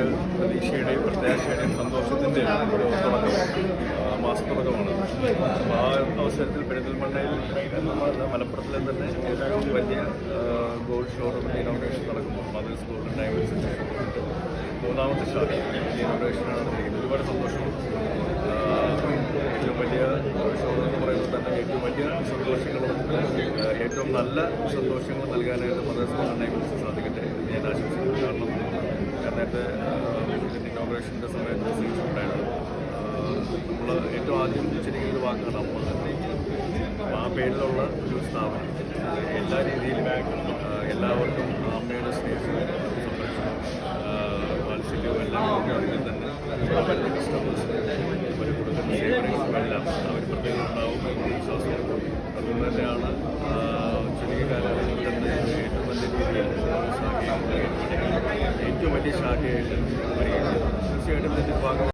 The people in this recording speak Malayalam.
നമുക്ക് പ്രതീക്ഷയുടെയും പ്രത്യാശയുടെയും സന്തോഷത്തിന്റെയും ഒരു ആ, അവസരത്തിൽ പെരിന്തൽമണ്ണയിൽ മലപ്പുറത്തിലെ തന്നെ ഏറ്റവും വലിയ ഗോൾഡ് ഷോറൂമിന്റെ ഇനോഗ്രേഷൻ നടക്കുമ്പോൾ മദേഴ്സ് ഗോൾഡ് ഡയമണ്ട്സിന്റെ മൂന്നാമത്തെ ഷാർട്ട് ഇനോഗ്രേഷനാണ് നടത്തിയിരിക്കുന്നത്. ഒരുപാട് സന്തോഷമുണ്ട്. ഏറ്റവും വലിയ ഷോറൂം എന്ന് പറയുമ്പോൾ തന്നെ ഏറ്റവും വലിയ സന്തോഷങ്ങളും ഏറ്റവും നല്ല സന്തോഷങ്ങൾ നൽകാനായിട്ട് മദേഴ്സ് ഗോൾഡ് ഡയമണ്ട്സ് സാധിക്കട്ടെ നേരത്തെ ഇതിന്റെ ഇനോഗ്രേഷന്റെ സമയത്ത് ഉണ്ടായിരുന്നു. നമ്മൾ ഏറ്റവും ആദ്യം ചിരിക്കുന്ന ഒരു വാക്കാണ് അമ്മ ആ പേരിലുള്ള ഒരു സ്ഥാപനം. എല്ലാ രീതിയിലും എല്ലാവർക്കും അമ്മയുടെ ആ, വാത്സല്യവും എല്ലാം തന്നെ അവർ കൊടുക്കുന്ന സേവനങ്ങളും എല്ലാം അവർ പ്രത്യേകം ഉണ്ടാവും എന്നുള്ള വിശ്വാസം അതുകൊണ്ട് തന്നെയാണ് കാലയളവിൽ തന്നെ ഏറ്റവും നല്ല രീതിയിൽ ഏറ്റവും വലിയ ശാഖയായിട്ട് തീർച്ചയായിട്ടും ഇതിന്റെ ഭാഗം